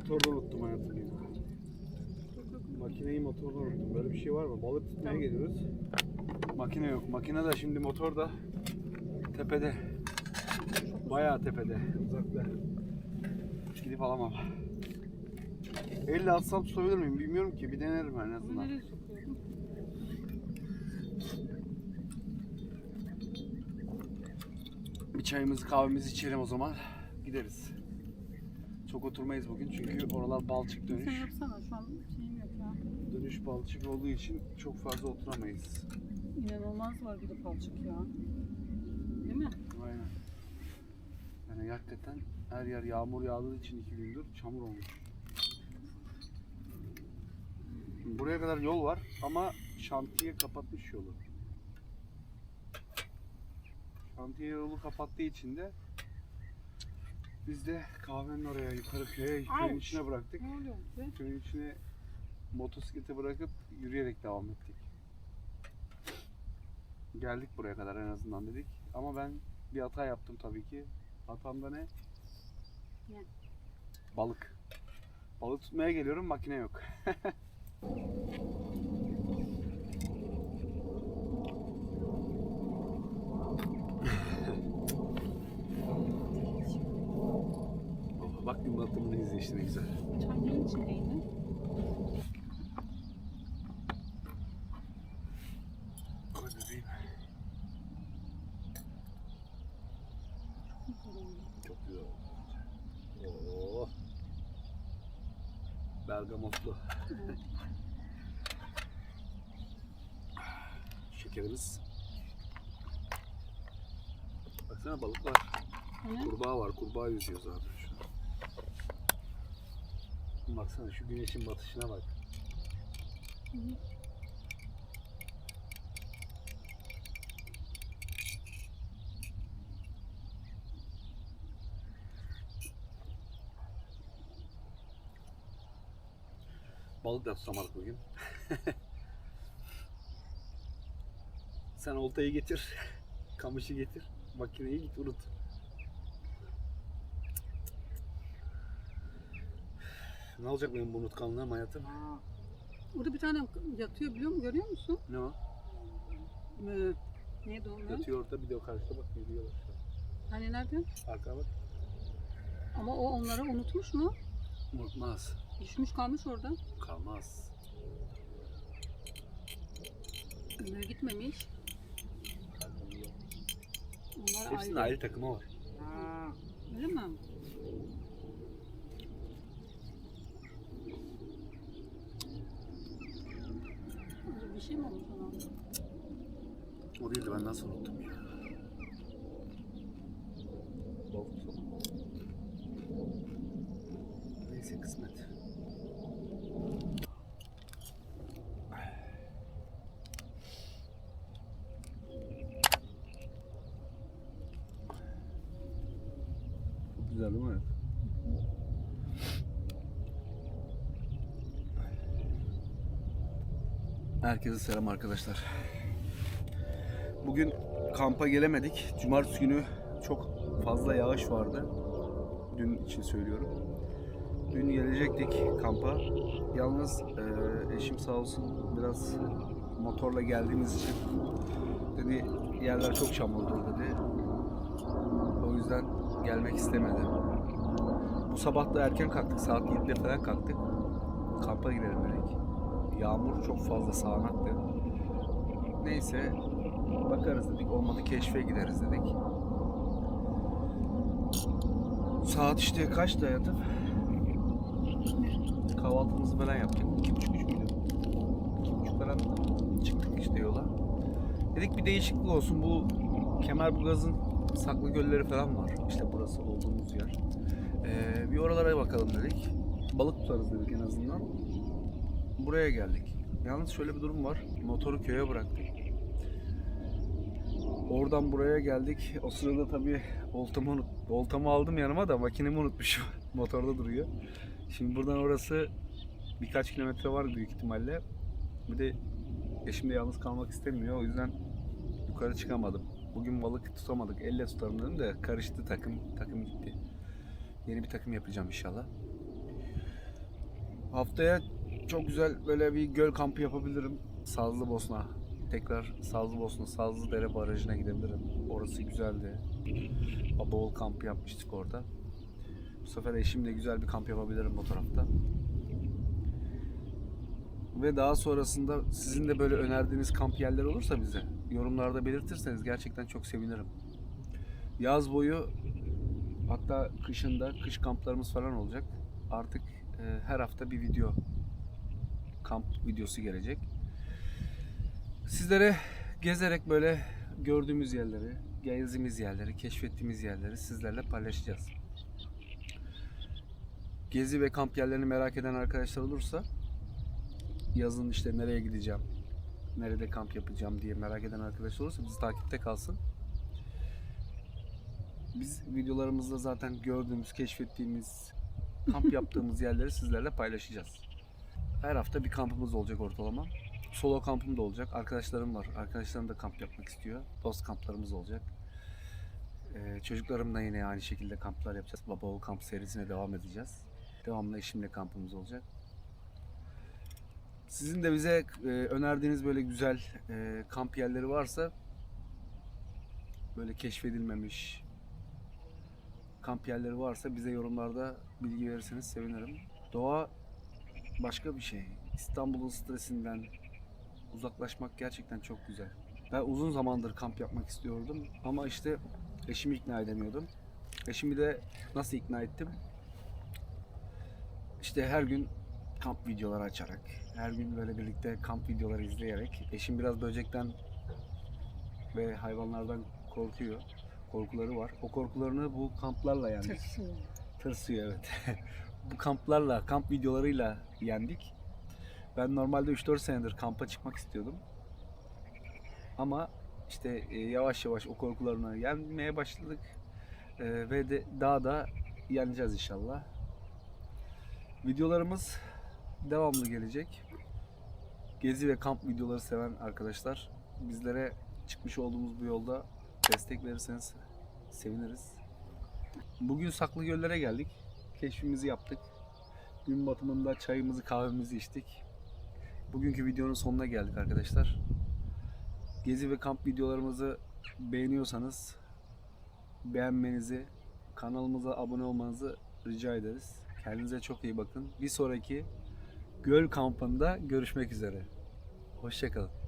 motorda unuttum hayatım ya. Makineyi motorda unuttum. Böyle bir şey var mı? Balık tutmaya geliyoruz. Makine yok. Makine de şimdi motorda tepede. Bayağı tepede. Uzakta. Gidip alamam. Elle atsam tutabilir miyim bilmiyorum ki. Bir denerim en azından. Bir çayımızı kahvemizi içelim o zaman. Gideriz. Çok oturmayız bugün çünkü oralar balçık Sen dönüş. yapsana şu an şeyim yok ya. Dönüş balçık olduğu için çok fazla oturamayız. İnanılmaz var bir de palçık ya. Değil mi? Aynen. Yani hakikaten her yer yağmur yağdığı için iki gündür çamur olmuş. Buraya kadar yol var ama şantiye kapatmış yolu. Şantiye yolu kapattığı için de biz de kahvenin oraya yukarı köye, köyün içine bıraktık. Ne oluyor? Köyün içine motosikleti bırakıp yürüyerek devam ettik. Geldik buraya kadar en azından dedik. Ama ben bir hata yaptım tabii ki. Hatam da ne? Ne? Balık. Balık tutmaya geliyorum makine yok. İzle işte ne güzel. Çayların içindeydi. Bebeğim. Çok güzel oldu. Oo. Bergamotlu. Evet. Şekerimiz. Baksana balık var. Hani? Kurbağa var. Kurbağa yüzüyor zaten şu an. Baksana şu güneşin batışına bak. Hı hı. Balık da tutamadık bugün. Sen oltayı getir. Kamışı getir. Makineyi git unut. Ne olacak benim bu unutkanlığım hayatım? Orada bir tane yatıyor biliyor musun? Görüyor musun? Ne o? Mö. Neydi o mö? Yatıyor orada bir de o karşıda bak yürüyorlar şu Hani nerede? an. Arkaya bak. Ama o onları unutmuş mu? Unutmaz. Düşmüş kalmış orada. Kalmaz. Ömür gitmemiş. Onlar Hepsinin ayrı. ayrı takımı var. Öyle mi? Orada Bir şey mi olmuş ona? O değildi ben nasıl unuttum ya. Neyse kısmet. Çok güzel değil mi? Herkese selam arkadaşlar. Bugün kampa gelemedik. Cumartesi günü çok fazla yağış vardı. Dün için söylüyorum. Dün gelecektik kampa. Yalnız e, eşim sağ olsun biraz motorla geldiğimiz için dedi yerler çok çamurdur dedi. O yüzden gelmek istemedi. Bu sabah da erken kalktık. Saat 7'de falan kalktık. Kampa gidelim dedik. Yağmur çok fazla sağanaktı. Neyse bakarız dedik. Olmadı keşfe gideriz dedik. Saat işte kaçtı hayatım? Kahvaltımızı falan yaptık. İki buçuk üç müydü? İki buçuk falan çıktık işte yola. Dedik bir değişiklik olsun. Bu Kemerburgaz'ın saklı gölleri falan var. İşte burası olduğumuz yer. Ee, bir oralara bakalım dedik. Balık tutarız dedik en azından. Buraya geldik. Yalnız şöyle bir durum var. Motoru köye bıraktık. Oradan buraya geldik. O sırada tabii oltamı, unut, oltamı aldım yanıma da makinemi unutmuşum. Motorda duruyor. Şimdi buradan orası birkaç kilometre var büyük ihtimalle. Bir de eşim de yalnız kalmak istemiyor. O yüzden yukarı çıkamadım. Bugün balık tutamadık. Elle tutarım dedim de karıştı takım. Takım gitti. Yeni bir takım yapacağım inşallah. Haftaya çok güzel böyle bir göl kampı yapabilirim. Sazlı Bosna. Tekrar Sazlı Bosna, Sazlı Dere Barajı'na gidebilirim. Orası güzeldi. Bol kamp yapmıştık orada. Bu sefer eşimle güzel bir kamp yapabilirim o tarafta. Ve daha sonrasında sizin de böyle önerdiğiniz kamp yerleri olursa bize yorumlarda belirtirseniz gerçekten çok sevinirim. Yaz boyu hatta kışında kış kamplarımız falan olacak. Artık e, her hafta bir video kamp videosu gelecek. Sizlere gezerek böyle gördüğümüz yerleri, gezdiğimiz yerleri, keşfettiğimiz yerleri sizlerle paylaşacağız. Gezi ve kamp yerlerini merak eden arkadaşlar olursa yazın işte nereye gideceğim, nerede kamp yapacağım diye merak eden arkadaşlar olursa bizi takipte kalsın. Biz videolarımızda zaten gördüğümüz, keşfettiğimiz, kamp yaptığımız yerleri sizlerle paylaşacağız. Her hafta bir kampımız olacak ortalama. Solo kampım da olacak. Arkadaşlarım var. Arkadaşlarım da kamp yapmak istiyor. Dost kamplarımız olacak. Ee, çocuklarımla yine aynı şekilde kamplar yapacağız. Baba oğul kamp serisine devam edeceğiz. Devamlı eşimle kampımız olacak. Sizin de bize e, önerdiğiniz böyle güzel e, kamp yerleri varsa böyle keşfedilmemiş kamp yerleri varsa bize yorumlarda bilgi verirseniz sevinirim. Doğa başka bir şey. İstanbul'un stresinden uzaklaşmak gerçekten çok güzel. Ben uzun zamandır kamp yapmak istiyordum ama işte eşimi ikna edemiyordum. Eşimi de nasıl ikna ettim? İşte her gün kamp videoları açarak, her gün böyle birlikte kamp videoları izleyerek. Eşim biraz böcekten ve hayvanlardan korkuyor. Korkuları var. O korkularını bu kamplarla yendik. Tırsıyor. Tırsıyor evet. bu kamplarla, kamp videolarıyla yendik. Ben normalde 3-4 senedir kampa çıkmak istiyordum. Ama işte e, yavaş yavaş o korkularını yenmeye başladık. E, ve de daha da yeneceğiz inşallah. Videolarımız devamlı gelecek. Gezi ve kamp videoları seven arkadaşlar bizlere çıkmış olduğumuz bu yolda destek verirseniz seviniriz. Bugün Saklı Göller'e geldik. Keşfimizi yaptık. Gün batımında çayımızı kahvemizi içtik. Bugünkü videonun sonuna geldik arkadaşlar. Gezi ve kamp videolarımızı beğeniyorsanız beğenmenizi, kanalımıza abone olmanızı rica ederiz. Kendinize çok iyi bakın. Bir sonraki göl kampında görüşmek üzere. Hoşçakalın.